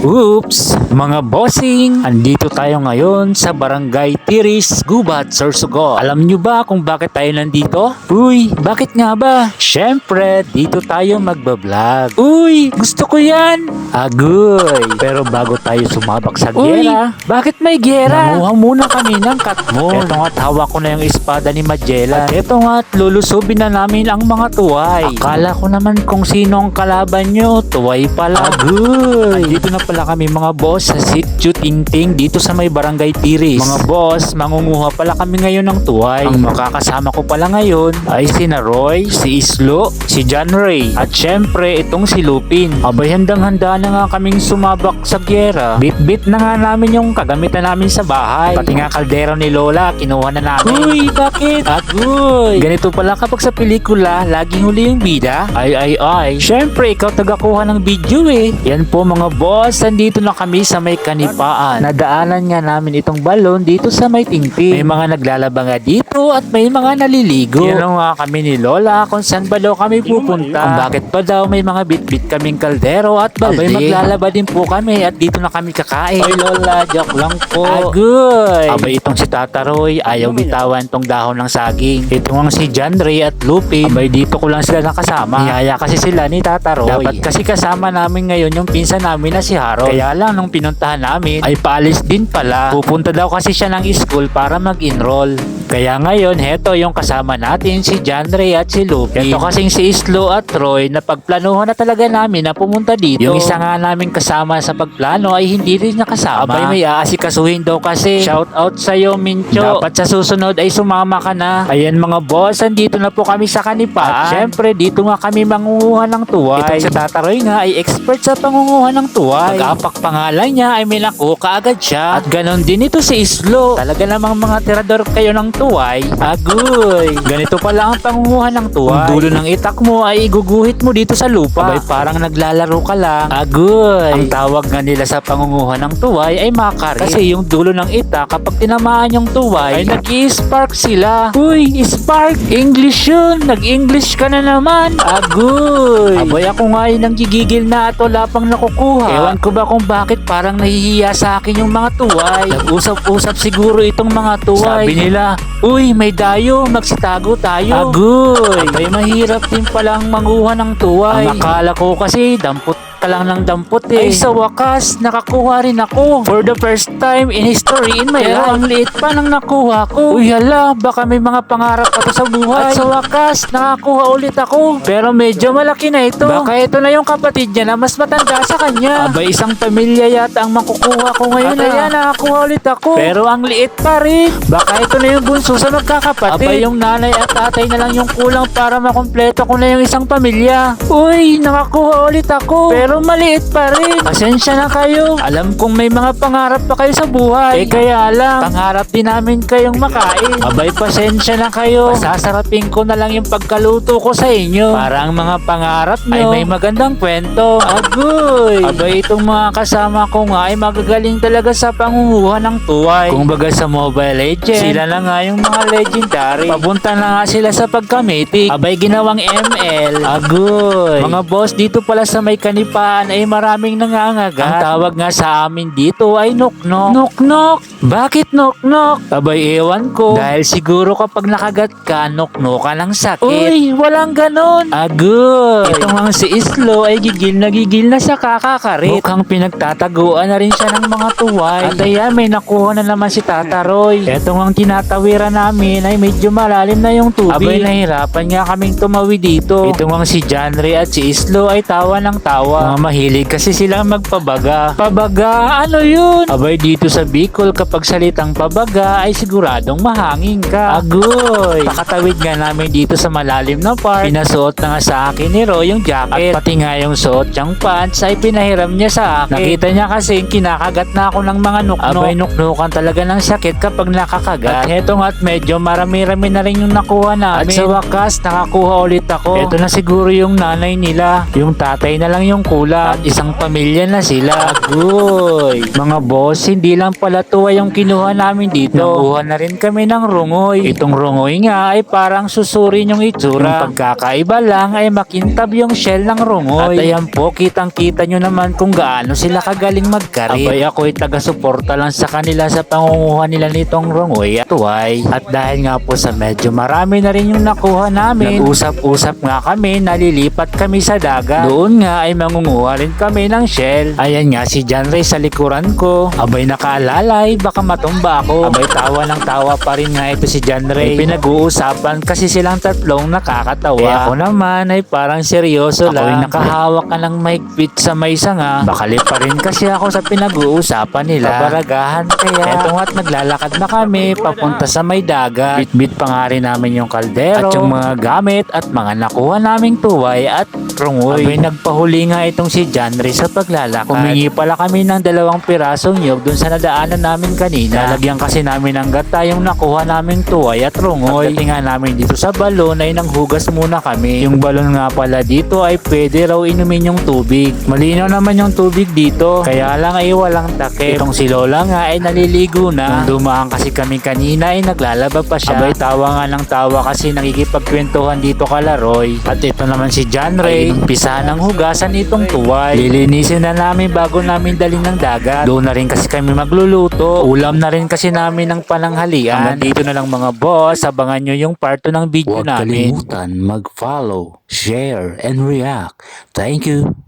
Oops! Mga bossing! Andito tayo ngayon sa Barangay Tiris, Gubat, Sorsogon. Alam nyo ba kung bakit tayo nandito? Uy, bakit nga ba? Siyempre, dito tayo magbablog. Uy, gusto ko yan! Agoy! Pero bago tayo sumabak sa Uy, gera, bakit may gera? Nanguha muna kami ng katmon. Ito nga't hawak ko na yung espada ni Magellan. At ito nga't lulusubin na namin ang mga tuway. Akala ko naman kung sino ang kalaban nyo, tuway pala. Agoy! Dito na pala kami mga boss sa Sitio Tingting dito sa may barangay Tiris. Mga boss, mangunguha pala kami ngayon ng tuway. Ang makakasama ko pala ngayon ay si Roy, si Islo, si John Ray, at syempre itong si Lupin. Abay handang-handa na nga kaming sumabak sa gyera. Bit-bit na nga namin yung kagamitan namin sa bahay. Pati nga kaldero ni Lola, kinuha na namin. Uy, bakit? Agoy! Ganito pala kapag sa pelikula, laging huli yung bida. Ay, ay, ay. Syempre, ikaw tagakuha ng video eh. Yan po mga boss, nandito na kami sa may kanipaan. Nadaanan nga namin itong balon dito sa may tingting. May mga naglalaba nga dito at may mga naliligo. Yan nga kami ni Lola kung saan ba daw kami pupunta. Kung bakit pa daw may mga bit-bit kaming kaldero at balde. Abay, maglalaba din po kami at dito na kami kakain. Oy Lola, joke lang po. Agoy! Abay, itong si Tata Roy, ayaw bitawan tong dahon ng saging. Ito nga si John Ray at Lupin. Abay, dito ko lang sila nakasama. Niyaya kasi sila ni Tata Roy. Dapat kasi kasama namin ngayon yung pinsan namin na si Harold. Kaya lang nung pinuntahan namin, ay paalis din pala. Pupunta daw kasi siya ng school para mag-enroll. Kaya ngayon, heto yung kasama natin si John Ray at si Lupin. Ito kasing si Islo at Troy na pagplanuhan na talaga namin na pumunta dito. Yung isa nga namin kasama sa pagplano ay hindi rin nakasama. Abay may aasikasuhin daw kasi. Shout out sa'yo Mincho. Dapat sa susunod ay sumama ka na. Ayan mga boss, andito na po kami sa kanipaan. At syempre, dito nga kami mangunguha ng tuway. Itong sa Tataroy nga ay expert sa pangunguha ng tuway. Pag-apak pangalan niya ay may naku kaagad siya. At ganon din ito si Islo. Talaga namang mga tirador kayo ng tuway. Agoy! Ganito pala ang pangunguha ng tuway. Ang dulo ng itak mo ay iguguhit mo dito sa lupa. Abay parang naglalaro ka lang. Agoy! Ang tawag nga nila sa pangunguha ng tuway ay makarit. Kasi yung dulo ng itak kapag tinamaan yung tuway ay nag spark sila. Uy, spark! English yun! Nag-English ka na naman! Agoy! Abay ako nga ay nang gigigil na at wala pang nakukuha. Ewan ko ba kung bakit parang nahihiya sa akin yung mga tuway. Nag-usap-usap siguro itong mga tuway. Sabi nila, Uy, may dayo, magsitago tayo. Agoy! Abay, mahirap din palang manguha ng tuway. Ang akala ko kasi, dampot ka lang ng dampot eh. Ay, sa wakas, nakakuha rin ako. For the first time in history in my life. ang liit pa nang nakuha ko. Uy, hala, baka may mga pangarap ako sa buhay. At sa wakas, nakakuha ulit ako. Pero medyo malaki na ito. Baka ito na yung kapatid niya na mas matanda sa kanya. Abay, isang pamilya yata ang makukuha ko ngayon. At ayan, nakakuha ulit ako. Pero ang liit pa rin. Baka ito na yung bunso sa magkakapatid. Abay, yung nanay at tatay na lang yung kulang para makumpleto ko na yung isang pamilya. Uy, nakakuha ulit ako. Pero maliit pa rin. Pasensya na kayo. Alam kong may mga pangarap pa kayo sa buhay. Eh kaya lang, pangarap din namin kayong makain. Abay, pasensya na kayo. Sasarapin ko na lang yung pagkaluto ko sa inyo. Para ang mga pangarap nyo ay may magandang kwento. Agoy! Abay, itong mga kasama ko nga ay magagaling talaga sa pangunguha ng tuway. Kung baga sa Mobile Legends, sila na nga yung mga legendary. Papunta na nga sila sa pagkamitik. Abay, ginawang ML. Agoy! Mga boss, dito pala sa may kanipaan ay maraming nangangagat. Ang tawag nga sa amin dito ay nuknok. Nuknok! Bakit nuknok? Abay, ewan ko. Dahil siguro kapag nakagat ka, nuknok ka ng sakit. Uy, walang ganon. Agoy! Ito nga si Islo ay gigil na gigil na sa kakakarit. Mukhang pinagtataguan na rin siya ng mga tuway. At ayan, may nakuha na naman si Tata Roy. Ito nga ang tinatawiran namin ay medyo malalim na yung tubig. Abay, nahirapan nga kaming tumawi dito. Ito nga si John Ray at si Islo ay tawa ng tawa. Mga mahilig kasi silang magpabaga. Pabaga? Ano yun? Abay, dito sa Bicol kapag salitang pabaga ay siguradong mahangin ka. Agoy! Pakatawid nga namin dito sa malalim na part. Pinasuot na nga sa akin ni Roy yung jacket. At pati nga yung suot niyang pants ay pinahiram niya sa akin. Nakita niya kasi kinakagat na ako ng mga nuknok. Abay, nuknukan talaga ng sakit kapag nakakagat. At heto nga at medyo marami-rami na rin yung nakuha namin. At sa wakas, nakakuha ulit ako. Ito na siguro yung nanay nila. Yung tatay na lang yung kulang. at isang pamilya na sila. Agoy! Mga boss, hindi lang pala tuwa yung kinuha namin dito. Nakuha na rin kami ng rungoy. Itong rungoy nga ay parang susurin yung itsura. Yung pagkakaiba lang ay makintab yung shell ng rungoy. At ayan po, kitang-kita nyo naman kung gaano sila kagaling magkarit. Abay ako ay taga-suporta lang sa kanila sa pangunguha nila nitong rungoy at tuway. At dahil nga po sa medyo marami na rin yung nakuha namin, nag-usap-usap nga kami, nalilipat kami sa dagat. Doon nga ay mangunguha rin kami ng shell. Ayan nga si John Ray sa likuran ko. Abay nakaalalay, baka matumba ako. Abay tawa ng tawa pa rin nga ito si John Ray. May pinag-uusapan kasi silang tatlong nakakatawa. Eh ako naman ay parang seryoso Ako lang. ay nakahawak ka ng mahigpit sa may sanga. Bakali pa rin kasi ako sa pinag-uusapan nila. Pabaragahan kaya. Eto nga't naglalakad na kami papunta sa may dagat. Bit-bit pa nga rin namin yung kaldero. At yung mga gamit at mga nakuha naming tuway at rungoy. Abay nagpahuli nga itong si John Ray sa paglalakad. Humingi pala kami ng dalawang pirasong nyog dun sa nadaanan namin kanina. Lalagyan kasi namin ng gata yung nakuha naming tuway at rungoy. Pagdating nga namin dito sa balon ay nanghugas muna kami. Yung balon nga pala dito ay pwede raw inumin yung tubig. Malinaw naman yung tubig dito. Kaya lang ay walang takip. Itong si Lola nga ay naliligo na. Nung dumaan kasi kami kanina ay naglalaba pa siya. Abay tawa nga ng tawa kasi nakikipagkwentuhan dito kalaroy. At ito naman si John Ray. Pisa ng hugasan itong tuway. Lilinisin na namin bago namin dalhin ng dagat. Doon na rin kasi kami magluluto. Ulam na rin kasi namin ng pananghalian. Hanggang dito na lang mga boss. Abangan nyo yung part 2 ng video Huwag namin. kalimutan mag-follow, share, and react. Thank you.